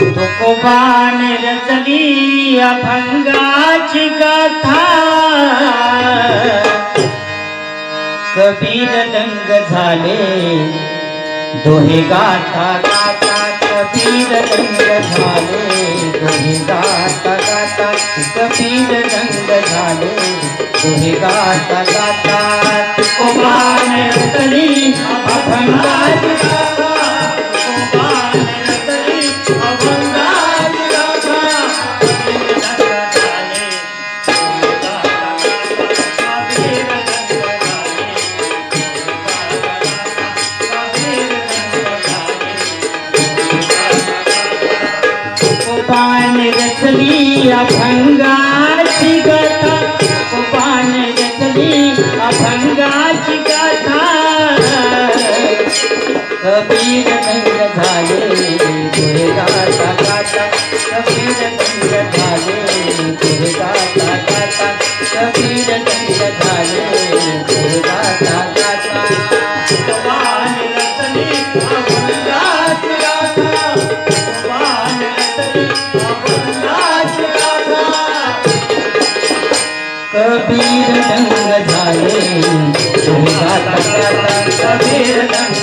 तुकोबान रचली अभंगाची गाथा कबीर दंग झाले दोहे गाथा गाता कबीर दंग झाले दोहे गाता गाता कबीर दंग झाले. तुम्ही गाता गाता. कोपान तरी अभंगाची गाथा तुकोबान रचली अभंगाची रचली कबीर दंग झाले तुरे गाता गाता कबीर दंग झाले गाता गाता कबीर झाले गाता गाता कबीर झाले तुझे गाता गाता कबीर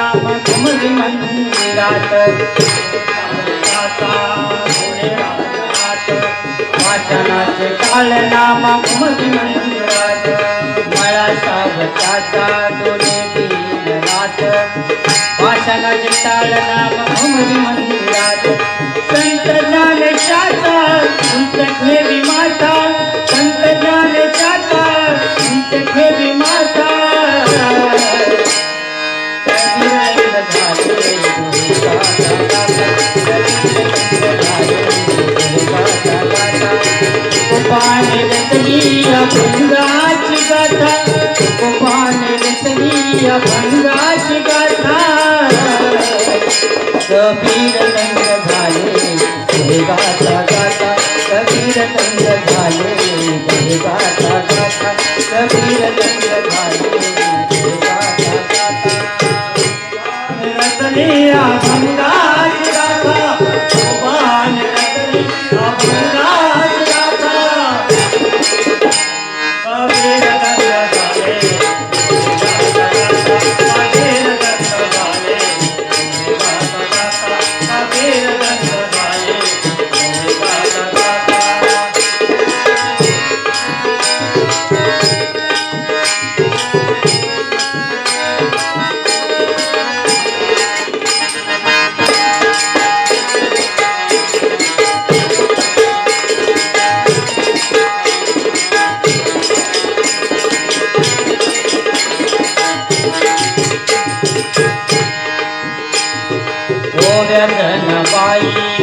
राम नाम मंदिरात. वाचनाचे काल नाम घुमरी मंदिरात. मला सावकाचा डोले दिन रात पाषाणाचे टाळ नाम घुमरी मंदिरात. संत ज्ञानेशाचा उंच ठेवी रचली गाथा. कबीर दंग झाले तुझे गाता कबीर दंग झाले कबीर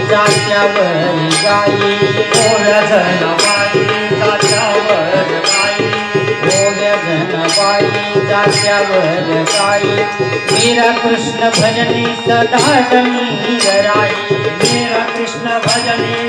जात्यावर गाई ओव्या बाई जात्यावर गाई ओव्या बाई जात्यावर गाई मीरा कृष्ण भजनी सदा राई मेरा कृष्ण भजनी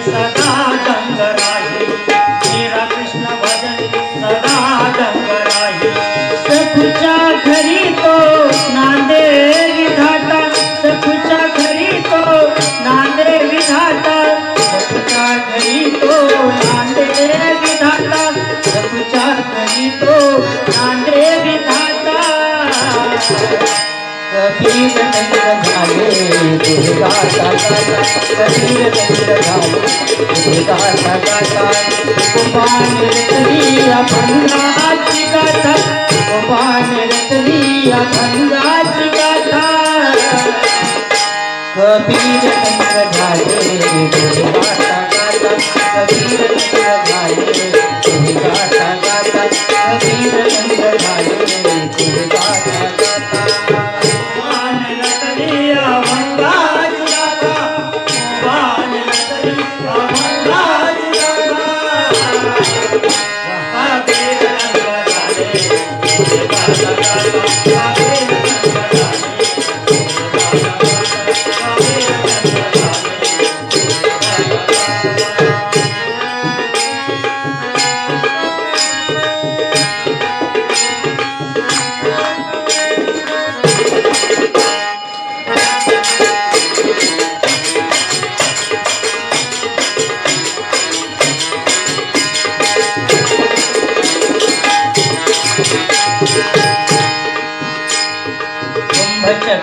कबीर चंद्र झाले गाता गाता कबीर चंद्र झाले गाता गाता कबीर चंद्र झाले गाता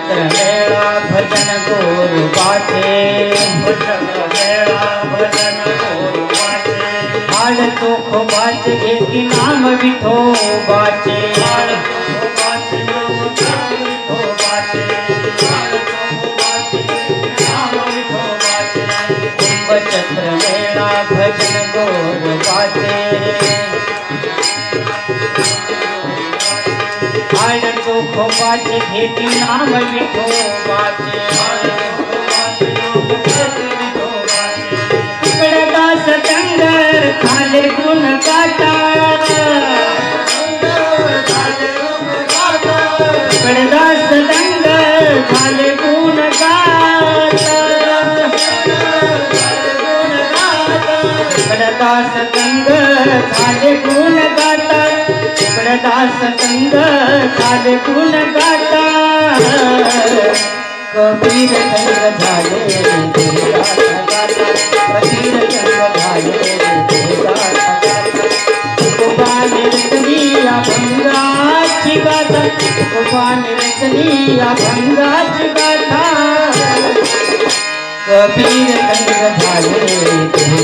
ભજન વેળા ભજન ગુરુ પાસે ભજન વેળા ભજન ગુરુ પાસે હાલ તો ખો चोखोबाचे घेती नाम विठोबाचे दास डंगर खाले गुण काटा कडदास डंगर खाले गुण कडदास खाले गुण कडदास डंगर झाले गुण गाता। कबीर संग झाले कबीर संग झाले भंगाची गाता गाता तुकोबाने रचली अभंगाची गाथा तुकोबाने रचली अभंगाची गाथा कबीर संग झाले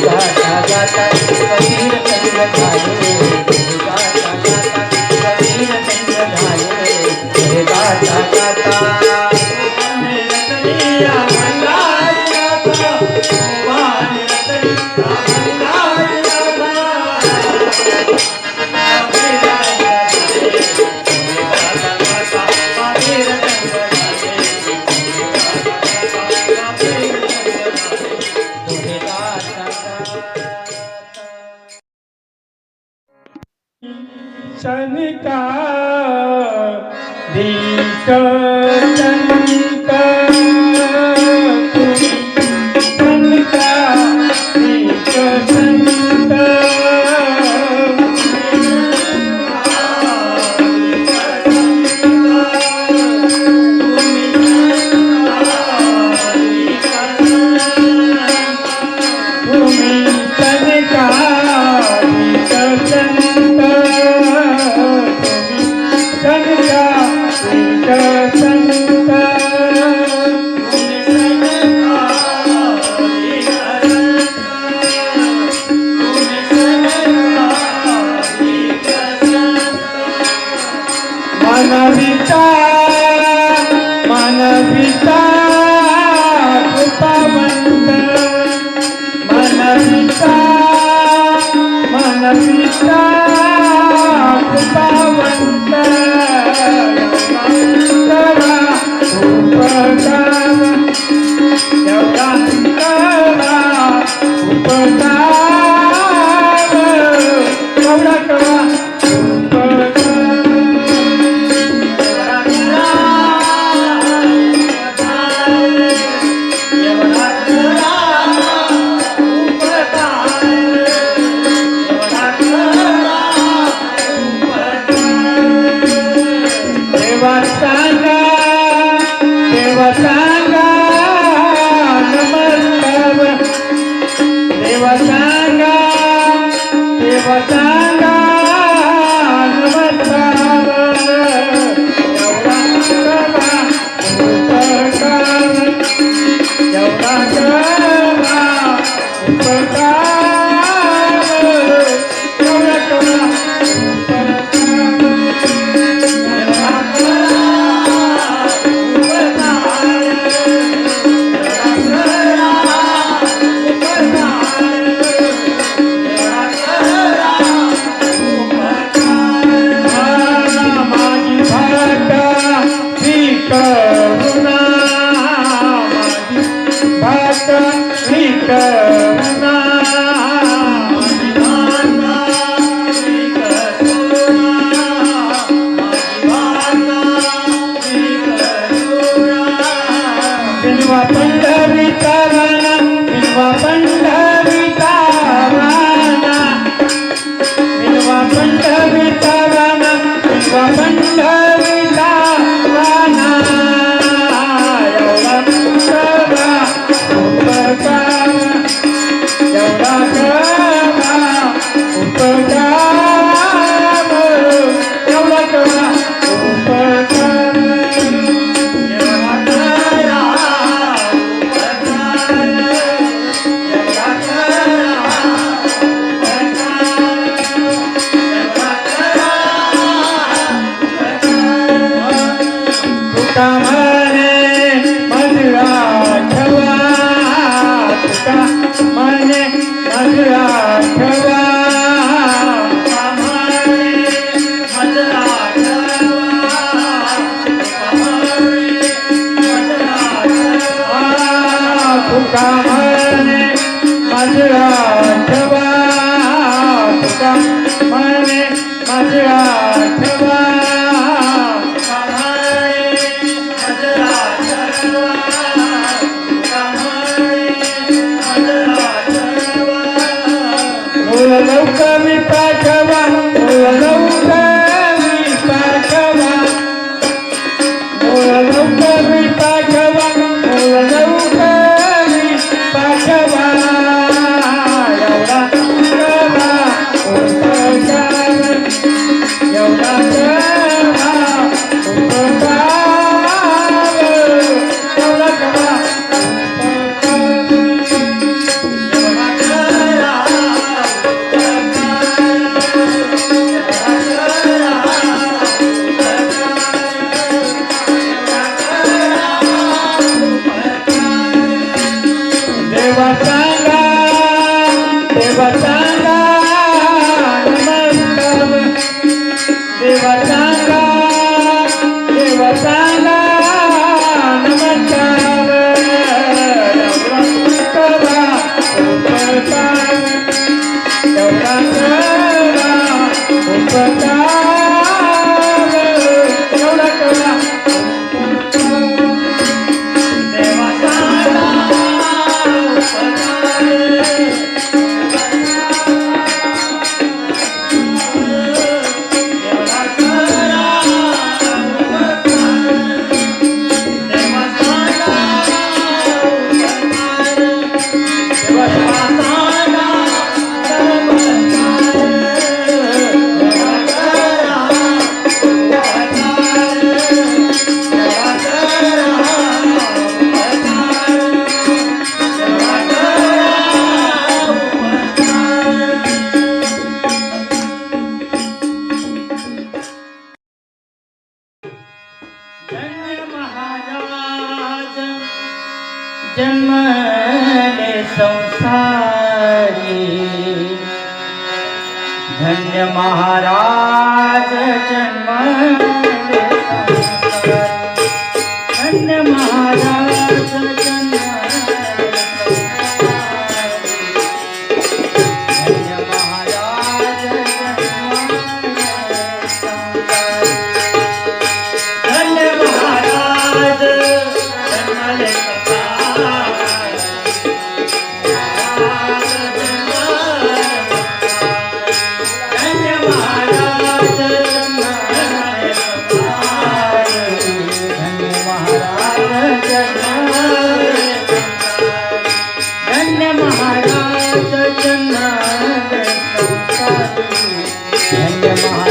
गाता गाता। भाका ही my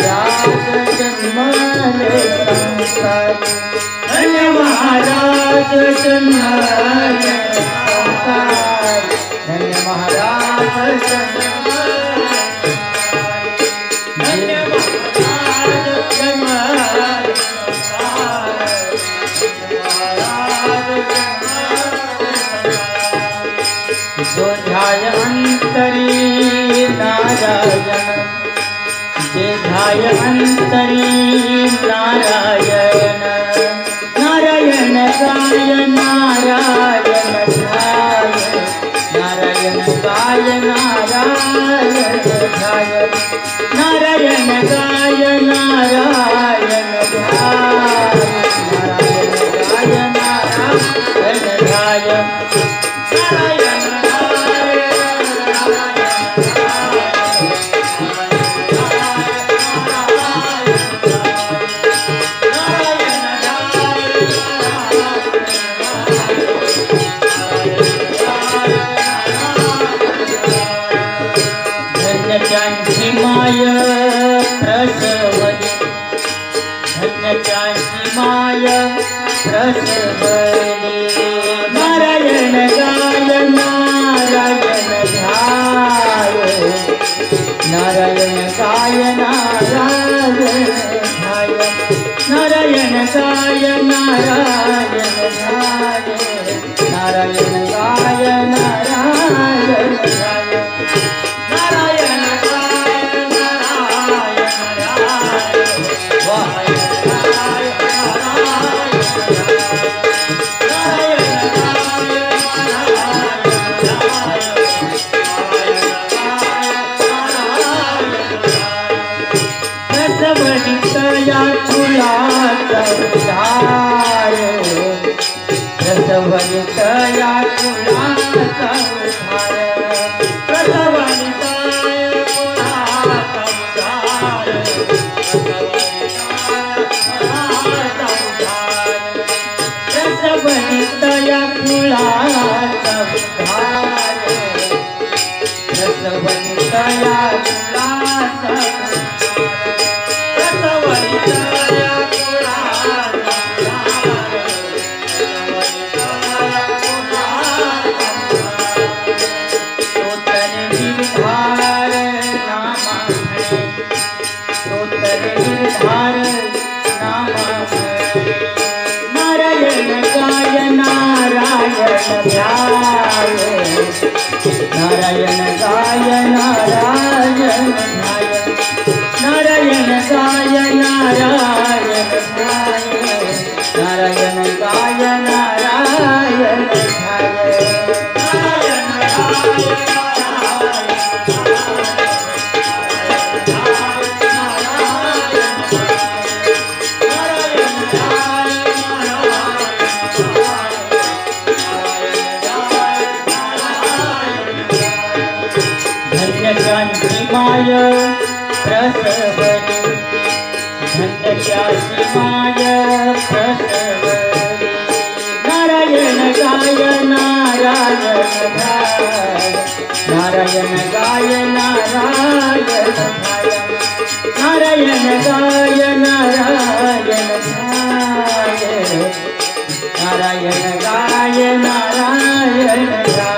महाराज जन्माले संसार अरे महाराज जन्माले నరయణ సాయ నారాయ నరయణ సాయ నారాయ गायन गायना नारायण गाय नारायण गाय नारायण गाय नारायण गाय नारायण गाय नारायण